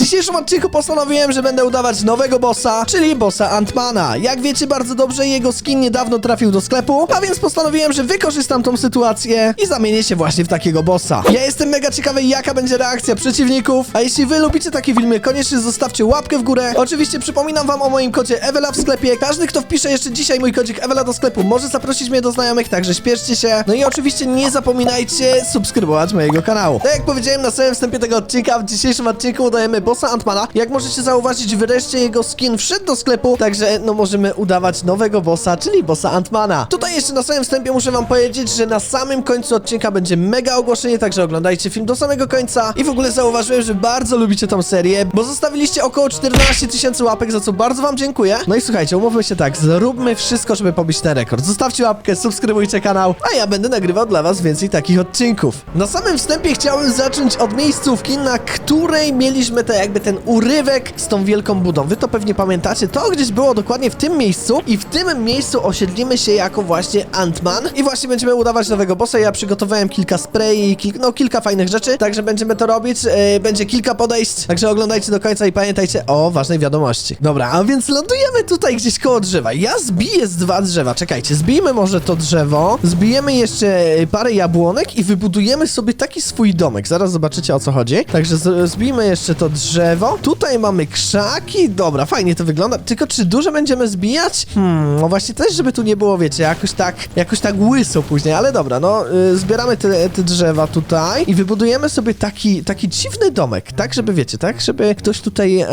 dzisiejszym odcinku postanowiłem, że będę udawać nowego bossa, czyli bossa Antmana. Jak wiecie bardzo dobrze, jego skin niedawno trafił do sklepu, a więc postanowiłem, że wykorzystam tą sytuację i zamienię się właśnie w takiego bossa. Ja jestem mega ciekawy, jaka będzie reakcja przeciwników, a jeśli wy lubicie takie filmy, koniecznie zostawcie łapkę w górę. Oczywiście przypominam wam o moim kodzie Ewela w sklepie. Każdy, kto wpisze jeszcze dzisiaj mój kodzik Ewela do sklepu, może zaprosić mnie do znajomych, także śpieszcie się. No i oczywiście nie zapominajcie subskrybować mojego kanału. Tak jak powiedziałem na samym wstępie tego odcinka, w dzisiejszym odcinku udajemy bossa Antmana. Jak możecie zauważyć, wreszcie jego skin wszedł do sklepu, także no możemy udawać nowego bossa, czyli bossa Antmana. Tutaj jeszcze na samym wstępie muszę wam powiedzieć, że na samym końcu odcinka będzie mega ogłoszenie, także oglądajcie film do samego końca. I w ogóle zauważyłem, że bardzo lubicie tą serię, bo zostawiliście około 14 tysięcy łapek, za co bardzo wam dziękuję. No i słuchajcie, umówmy się tak, zróbmy wszystko, żeby pobić ten rekord. Zostawcie łapkę, subskrybujcie kanał, a ja będę nagrywał dla was więcej takich odcinków. Na samym wstępie chciałem zacząć od miejscówki, na której mieliśmy te jakby ten urywek z tą wielką budą. Wy to pewnie pamiętacie, to gdzieś było dokładnie w tym miejscu i w tym miejscu osiedlimy się jako właśnie Ant-Man i właśnie będziemy udawać nowego bossa. Ja przygotowałem kilka sprayi, kil no kilka fajnych rzeczy, także będziemy to robić. Yy, będzie kilka podejść, także oglądajcie do końca i pamiętajcie o ważnej wiadomości. Dobra, a więc lądujemy tutaj gdzieś koło drzewa. Ja zbiję z dwa drzewa, czekajcie, zbijmy może to drzewo, zbijemy jeszcze y, parę jabłonek i wybudujemy sobie taki swój domek. Zaraz zobaczycie o co chodzi. Także zbijmy jeszcze to drzewo. Tutaj mamy krzaki, dobra, fajnie to wygląda. Tylko czy duże będziemy zbijać? Hmm, no właśnie też, żeby tu nie było, wiecie, jakoś tak, jakoś tak łyso później, ale dobra, no y, zbieramy te, te drzewa tutaj i wybudujemy sobie taki, taki dziwny domek, tak, żeby wiecie, tak, żeby ktoś tutaj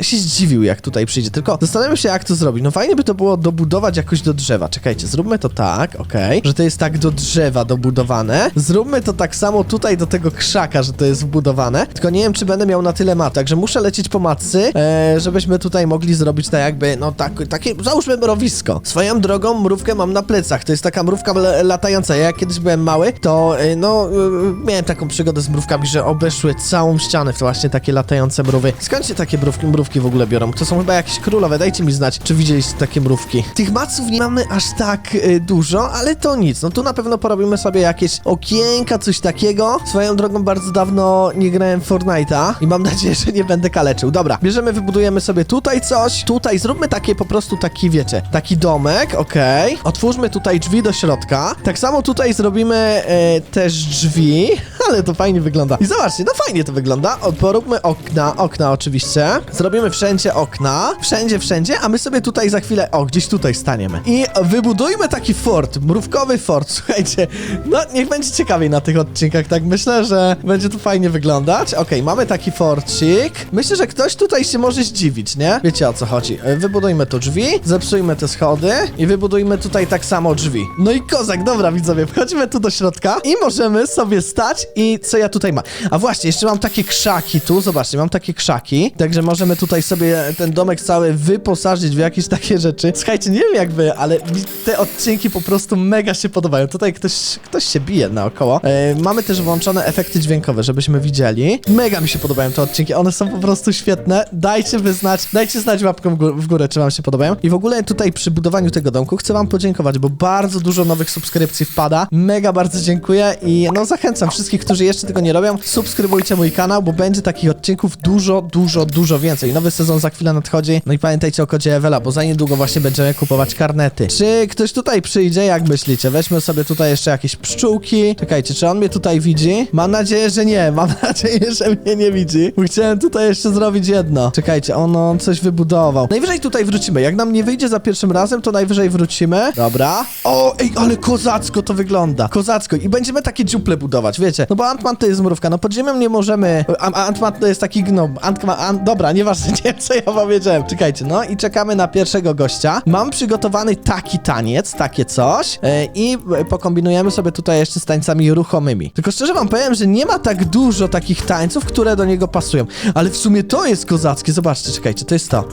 się zdziwił, jak tutaj przyjdzie. Tylko zastanawiam się, jak to zrobić. No fajnie by to było dobudować jakoś do drzewa. Czekajcie, zróbmy to tak, okej, że to jest tak do drzewa dobudowane. Zróbmy to tak samo tutaj do tego krzaka, że to jest wbudowane. Tylko nie wiem, czy będę miał na tyle mat, także muszę lecieć po matcy, e, żebyśmy tutaj mogli zrobić tak jakby, no tak, takie, załóżmy mrowisko. Swoją drogą mrówkę mam na plecach, to jest taka mrówka latająca. Ja kiedyś byłem mały, to e, no, e, miałem taką przygodę z mrówkami, że obeszły całą ścianę właśnie takie latające mrówy. Skąd się takie mrówki, mrówki w ogóle biorą? To są chyba jakieś królowe, dajcie mi znać, czy widzieliście takie mrówki. Tych maców nie mamy aż tak e, dużo, ale to nic. No tu na pewno porobimy sobie jakieś okienka, coś takiego. Swoją drogą bardzo dawno nie grałem Fortnite'a i mam nadzieję, że nie będę kaleczył. Dobra, bierzemy, wybudujemy sobie tutaj coś. Tutaj zróbmy takie po prostu taki, wiecie, taki domek, okej. Otwórzmy tutaj drzwi do środka. Tak samo tutaj zrobimy e, też drzwi, ale to fajnie wygląda. I zobaczcie, no fajnie to wygląda. O, poróbmy okna, okna oczywiście. Zrobimy wszędzie okna, wszędzie, wszędzie, a my sobie tutaj za chwilę, o, gdzieś tutaj staniemy. I wybudujmy taki fort, mrówkowy fort, słuchajcie. No, niech będzie ciekawiej na tych odcinkach, tak myślę, że będzie to fajnie wyglądać. Okej, mamy taki forcik. Myślę, że ktoś tutaj się może zdziwić, nie? Wiecie o co chodzi. E, Wybudujmy tu drzwi, zepsujmy te schody i wybudujmy tutaj tak samo drzwi. No i kozak, dobra widzowie, wchodzimy tu do środka i możemy sobie stać i co ja tutaj mam? A właśnie, jeszcze mam takie krzaki tu, zobaczcie, mam takie krzaki, także możemy tutaj sobie ten domek cały wyposażyć w jakieś takie rzeczy. Słuchajcie, nie wiem jak wy, ale te odcinki po prostu mega się podobają. Tutaj ktoś, ktoś się bije naokoło. E, mamy też włączone efekty dźwiękowe, żebyśmy widzieli. Mega mi się podobają te odcinki, one są po prostu świetne. Dajcie wyznać, dajcie znać łapką w gó- w górę, czy wam się podobają. I w ogóle tutaj przy budowaniu tego domku chcę wam podziękować, bo bardzo dużo nowych subskrypcji wpada. Mega bardzo dziękuję i no zachęcam wszystkich, którzy jeszcze tego nie robią, subskrybujcie mój kanał, bo będzie takich odcinków dużo, dużo, dużo więcej. Nowy sezon za chwilę nadchodzi. No i pamiętajcie o kodzie Ewela, bo za niedługo właśnie będziemy kupować karnety. Czy ktoś tutaj przyjdzie, jak myślicie? Weźmy sobie tutaj jeszcze jakieś pszczółki. Czekajcie, czy on mnie tutaj widzi? Mam nadzieję, że nie. Mam nadzieję, że mnie nie widzi. Bo tutaj jeszcze zrobić jedno. Czekajcie, on, on coś wybudował. Najwyżej tutaj wrócimy. Jak nam nie wyjdzie za pierwszym razem, to najwyżej wrócimy. Dobra. O, ej, ale kozacko to wygląda. Kozacko. I będziemy takie dziuple budować, wiecie. No bo Antman to jest mrówka. No pod ziemią nie możemy... A, Antman to jest taki gnom. Antman... Ant, dobra, nieważne, nie co ja powiedziałem. Czekajcie, no i czekamy na pierwszego gościa. Mam przygotowany taki taniec, takie coś. E, I pokombinujemy sobie tutaj jeszcze z tańcami ruchomymi. Tylko szczerze wam powiem, że nie ma tak dużo takich tańców, które do niego pasują. Ale w sumie to jest kozackie. Zobaczcie, czekajcie, to jest to.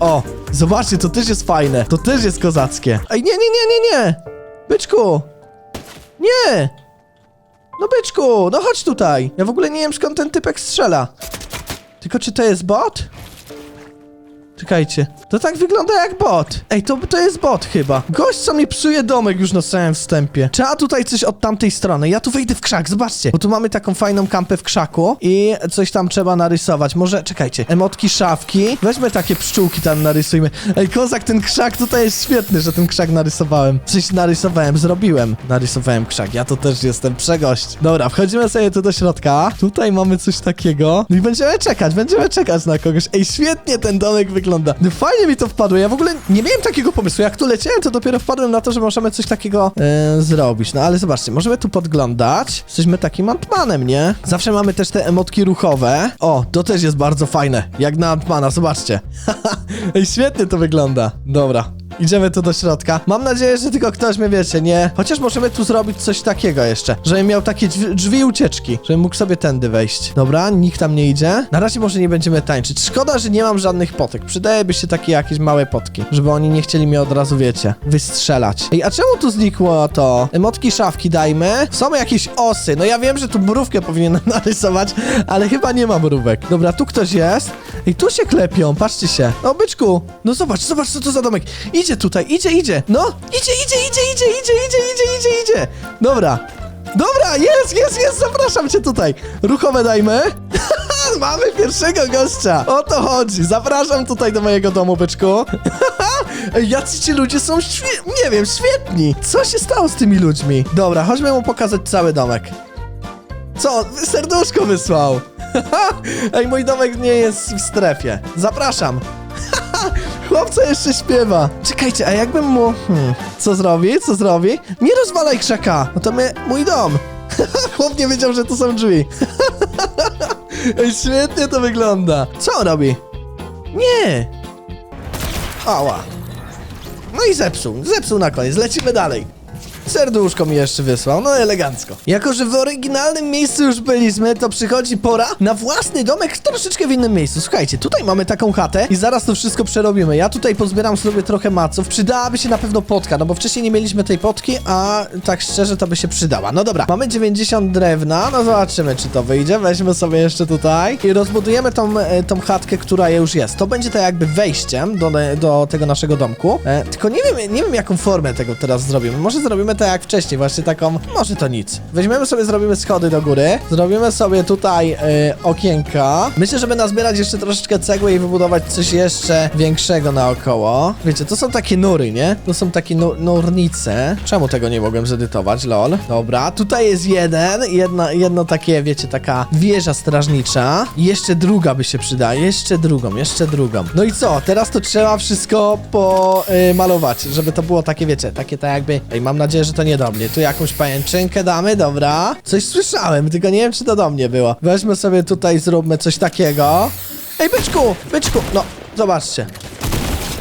O, zobaczcie, to też jest fajne. To też jest kozackie. Ej, nie, nie, nie, nie, nie. Byczku. Nie. No byczku, no chodź tutaj. Ja w ogóle nie wiem skąd ten typek strzela. Tylko czy to jest bot? Czekajcie. To tak wygląda jak bot. Ej, to, to jest bot chyba. Gość, co mi psuje domek już na samym wstępie. Trzeba tutaj coś od tamtej strony. Ja tu wejdę w krzak, zobaczcie. Bo tu mamy taką fajną kampę w krzaku i coś tam trzeba narysować. Może, czekajcie, emotki szafki. Weźmy takie pszczółki tam narysujmy. Ej, kozak, ten krzak tutaj jest świetny, że ten krzak narysowałem. Coś narysowałem, zrobiłem. Narysowałem krzak, ja to też jestem przegość. Dobra, wchodzimy sobie tu do środka. Tutaj mamy coś takiego. No i będziemy czekać, będziemy czekać na kogoś. Ej, świetnie ten domek wygląda. No fajnie mi to wpadło. Ja w ogóle nie miałem takiego pomysłu. Jak tu leciałem, to dopiero wpadłem na to, że możemy coś takiego e, zrobić. No ale zobaczcie, możemy tu podglądać. Jesteśmy takim Antmanem, nie? Zawsze mamy też te emotki ruchowe. O, to też jest bardzo fajne. Jak na Antmana, zobaczcie. Ej, świetnie to wygląda. Dobra. Idziemy tu do środka. Mam nadzieję, że tylko ktoś mnie wiecie, nie? Chociaż możemy tu zrobić coś takiego jeszcze. Żebym miał takie drzwi, drzwi ucieczki. Żebym mógł sobie tędy wejść. Dobra, nikt tam nie idzie. Na razie może nie będziemy tańczyć. Szkoda, że nie mam żadnych potek. Przydałyby się takie jakieś małe potki. Żeby oni nie chcieli mnie od razu, wiecie, wystrzelać. Ej, a czemu tu znikło to? Emotki szafki dajmy. Są jakieś osy. No ja wiem, że tu mrówkę powinienem narysować, ale chyba nie ma mrówek. Dobra, tu ktoś jest. Ej, tu się klepią, patrzcie się. No, byczku. No zobacz, zobacz, co to za domek. Idzie tutaj, idzie, idzie. No, idzie, idzie, idzie, idzie, idzie, idzie, idzie, idzie, idzie. Dobra. Dobra, jest, jest, jest, zapraszam cię tutaj. Ruchowe dajmy. Mamy pierwszego gościa. O to chodzi. Zapraszam tutaj do mojego domu, byczku. Jacy ci ludzie są świe... Nie wiem, świetni. Co się stało z tymi ludźmi? Dobra, chodźmy mu pokazać cały domek. Co? Serduszko wysłał. Ej, mój domek nie jest w strefie. Zapraszam. Chłopca jeszcze śpiewa. Czekajcie, a jakbym mu... Hmm, co zrobi? Co zrobi? Nie rozwalaj krzaka. No to my... mój dom. Chłop nie wiedział, że tu są drzwi. Ej, świetnie to wygląda. Co on robi? Nie. Ała. No i zepsuł. Zepsuł na koniec. Lecimy dalej. Serduszko mi jeszcze wysłał, no elegancko. Jako, że w oryginalnym miejscu już byliśmy, to przychodzi pora na własny domek troszeczkę w innym miejscu. Słuchajcie, tutaj mamy taką chatę i zaraz to wszystko przerobimy. Ja tutaj pozbieram sobie trochę maców. Przydałaby się na pewno potka, no bo wcześniej nie mieliśmy tej potki, a tak szczerze to by się przydała. No dobra, mamy 90 drewna, no zobaczymy, czy to wyjdzie. Weźmy sobie jeszcze tutaj i rozbudujemy tą, e, tą chatkę, która już jest. To będzie tak jakby wejściem do, do tego naszego domku. E, tylko nie wiem, nie wiem jaką formę tego teraz zrobimy. Może zrobimy tak jak wcześniej, właśnie taką, może to nic. Weźmiemy sobie, zrobimy schody do góry, zrobimy sobie tutaj e, okienka. Myślę, żeby nazbierać jeszcze troszeczkę cegły i wybudować coś jeszcze większego naokoło. Wiecie, to są takie nury, nie? To są takie nu nurnice. Czemu tego nie mogłem zedytować, lol? Dobra, tutaj jest jeden, jedno, jedno takie, wiecie, taka wieża strażnicza. I jeszcze druga by się przydała, jeszcze drugą, jeszcze drugą. No i co? Teraz to trzeba wszystko pomalować, żeby to było takie, wiecie, takie tak jakby... Ej, mam nadzieję, że to nie do mnie. Tu jakąś pajęczynkę damy, dobra. Coś słyszałem, tylko nie wiem, czy to do mnie było. Weźmy sobie tutaj, zróbmy coś takiego. Ej, byczku, byczku, no, zobaczcie.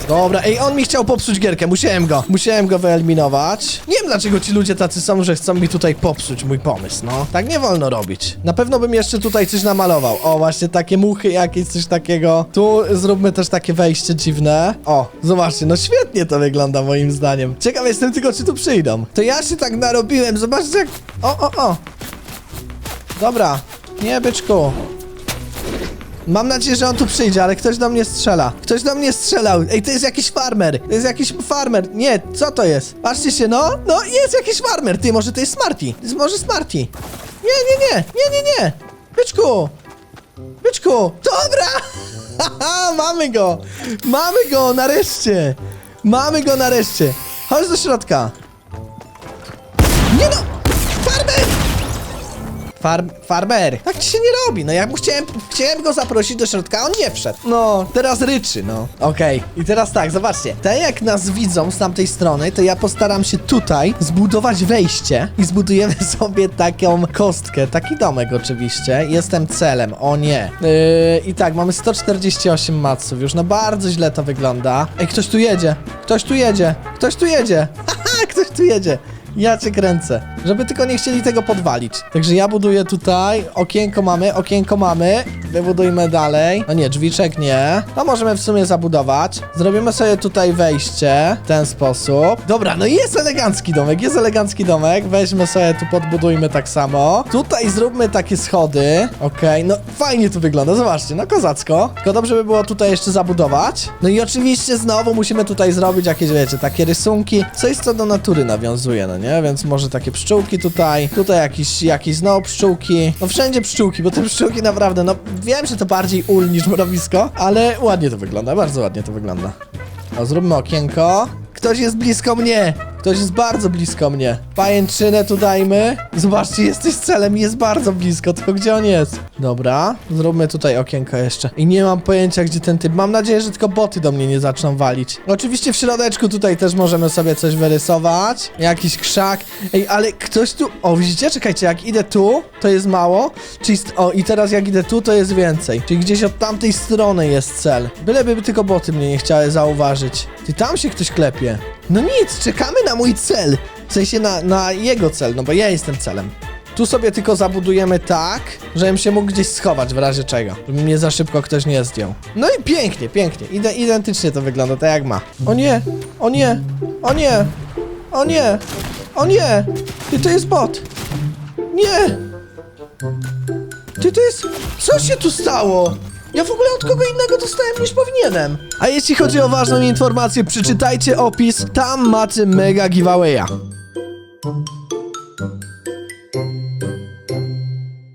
Dobra, ej, on mi chciał popsuć gierkę, musiałem go, musiałem go wyeliminować. Nie wiem, dlaczego ci ludzie tacy są, że chcą mi tutaj popsuć mój pomysł, no. Tak nie wolno robić. Na pewno bym jeszcze tutaj coś namalował. O, właśnie takie muchy jakieś, coś takiego. Tu zróbmy też takie wejście dziwne. O, zobaczcie, no świetnie to wygląda moim zdaniem. Ciekaw jestem tylko, czy tu przyjdą. To ja się tak narobiłem, zobaczcie jak... O, o, o. Dobra, nie, byczku. Mam nadzieję, że on tu przyjdzie, ale ktoś do mnie strzela. Ktoś do mnie strzelał. Ej, to jest jakiś farmer. To jest jakiś farmer. Nie, co to jest? Patrzcie się, no. No, jest jakiś farmer. Ty, może to jest Smarty. To jest może Smarty. Nie, nie, nie. Nie, nie, nie. Byczku. Byczku. Dobra. Haha, mamy go. Mamy go, nareszcie. Mamy go nareszcie. Chodź do środka. Nie no. Farm, farmer. Tak ci się nie robi. No ja mu chciałem, chciałem go zaprosić do środka, a on nie wszedł. No, teraz ryczy, no. Okej. I teraz tak, zobaczcie. Tak jak nas widzą z tamtej strony, to ja postaram się tutaj zbudować wejście i zbudujemy sobie taką kostkę. Taki domek oczywiście. Jestem celem. O nie. Yy, I tak, mamy 148 maców. Już no bardzo źle to wygląda. Ej, ktoś tu jedzie. Ktoś tu jedzie. Ktoś tu jedzie. Haha, ktoś tu jedzie. Ja cię kręcę. Żeby tylko nie chcieli tego podwalić. Także ja buduję tutaj. Okienko mamy, okienko mamy. Wybudujmy dalej. No nie, drzwiczek nie. No możemy w sumie zabudować. Zrobimy sobie tutaj wejście w ten sposób. Dobra, no jest elegancki domek, jest elegancki domek. Weźmy sobie tu, podbudujmy tak samo. Tutaj zróbmy takie schody. Okej, no fajnie tu wygląda, zobaczcie, no kozacko. Tylko dobrze by było tutaj jeszcze zabudować. No i oczywiście znowu musimy tutaj zrobić jakieś, wiecie, takie rysunki. Coś, co do natury nawiązuje, no nie? Więc może takie pszczółki tutaj. Tutaj jakieś, jakieś znowu pszczółki. No wszędzie pszczółki, bo te pszczółki naprawdę, no wiem, że to bardziej ul niż mrowisko, ale ładnie to wygląda, bardzo ładnie to wygląda. O, zróbmy okienko. Ktoś jest blisko mnie. Ktoś jest bardzo blisko mnie. Pajęczynę tu dajmy. Zobaczcie, jesteś celem, jest bardzo blisko, tylko gdzie on jest? Dobra, zróbmy tutaj okienko jeszcze. I nie mam pojęcia, gdzie ten typ. Mam nadzieję, że tylko boty do mnie nie zaczną walić. Oczywiście w środeczku tutaj też możemy sobie coś wyrysować. Jakiś krzak. Ej, ale ktoś tu... O, widzicie? Czekajcie, jak idę tu, to jest mało. Czyli... O, i teraz jak idę tu, to jest więcej. Czyli gdzieś od tamtej strony jest cel. Byleby tylko boty mnie nie chciały zauważyć. Ty tam się ktoś klepie. No nic, czekamy na mój cel. W sensie na, na jego cel, no bo ja jestem celem. Tu sobie tylko zabudujemy tak, żebym się mógł gdzieś schować w razie czego. Żeby mnie za szybko ktoś nie zdjął. No i pięknie, pięknie. Ide identycznie to wygląda, tak jak ma. O nie, o nie, o nie, o nie, o nie. Ty, to jest bot. Nie. Ty, to jest... Co się tu stało? Ja w ogóle od kogo innego dostałem niż powinienem. A jeśli chodzi o ważną informację, przeczytajcie opis. Tam macie mega giveawaya.